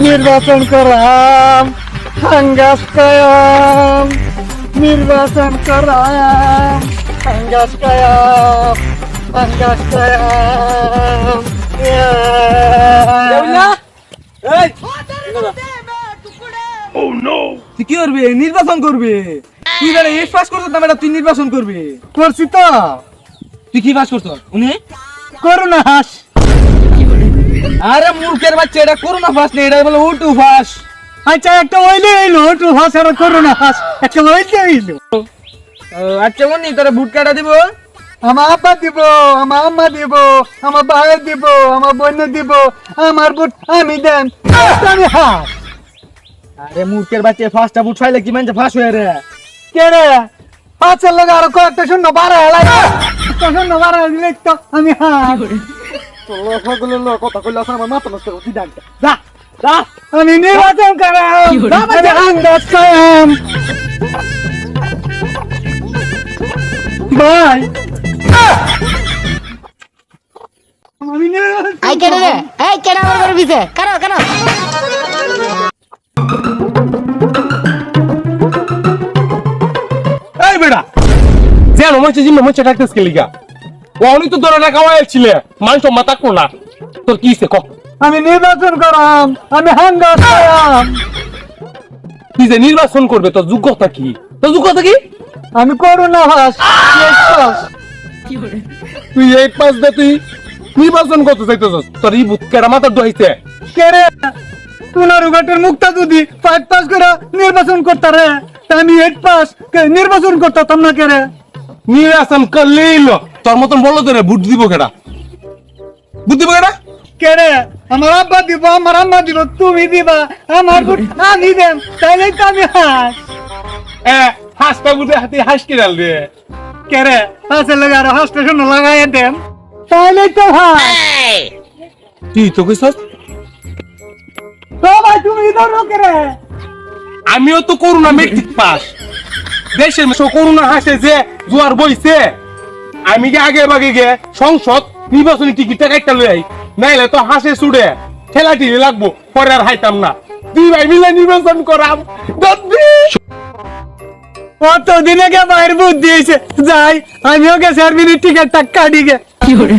নির্বাচন করাম হাঙ্গাস কায়াম নির্বাচন করাম হাঙ্গাস কায়াম হাঙ্গাস কায়াম তুই কি করবি? নির্বাচন করবি? তুই এস পাস করছিস না বেটা তুই নির্বাচন করবি? করছি তো তুই কি পাস করছিস উনি? করোনা হাস। আরে মূর্খের বাচ্চা এটা করোনা ফাস নেই এটা বলে উটু ফাস আচ্ছা একটা ওইলে এলো একটু হাস আর করোনা হাস। একটা ওইলে এলো। আচ্ছা মনি তোরা বুট কাটা দিব? আমার আব্বা দিব আমার আম্মা দিব আমার ভাই দিব আমার বোন দিব আমার বুট আমি দেন। আমি হাস। আরে মূর্খের বাচ্চা ফার্স্টটা বুট ফাইলে কি মানছে ফাঁস হয়ে রে? কে রে? পাঁচের লোক আরও কয়েকটা শূন্য বারো হেলাই শূন্য বারো তো আমি হাস কথা কইলে আমার মাথা নষ্ট করছি যা, আমি নির্বাচন করাম ভাই আমি নির্বাচন আই রে এই কেডে আমার বিছে কারও কারও যেন মঞ্চে জিম্মে মঞ্চে ডাকতেস কে লিগা অনি তো তোরা টাকা ছিলে মানুষ মাথা করলা তোর কি সে ক? আমি নির্বাচন করাম আমি হাঙ্গাস করাম। তুই যে নির্বাচন করবে তোর যোগ্যতা কি? তোর যোগ্যতা কি? আমি করোনা হাস তুই এইট পাস দে তুই নির্বাচন করতে চাইতেছস। তোর ই বুত কেডা মাথার দইছে কে রে তুনারু ঘাটের মুক্তা যদি ফাইভ পাস করে নির্বাচন করতে রে। তা আমি এইট পাস নির্বাচন করতাম না কে রে নির্বাচন করলেই লো তোর মতন বলল তোরে বুট দিব কেডা? বুট দিব কেডা? কে রে আমার আব্বা দিব আমার আম্মা দিব তুমি দিবা আমার ভোট আমি দেম তাইলে তো আমি হাস। এ হাসটা বুটে হাতে হাস কি ডাল রে কে রে হাসে লাগা আর হাসটা শুনে লাগাই দেম তাইলে তো হাস। তুই তো কইছস তো ভাই তুমি ধরো কে রে আমিও তো করোনা মেট্রিক পাস। দেশের করোনা হাসে যে জোয়ার বইছে আমি গে আগে বাগে গে সংসদ নির্বাচনী টিকিটটা কাটতে লই নাইলে তো হাসে ছুড়ে ঠেলা টিলে লাগবো পরে আর হাইতাম না। দুই ভাই মিলে নির্বাচন করাম। কত দিনে গে বাইর বুদ্ধি দিয়েছে যাই আমিও গে স্যার মিনিট টিকিটটা কাটি গে। কি করে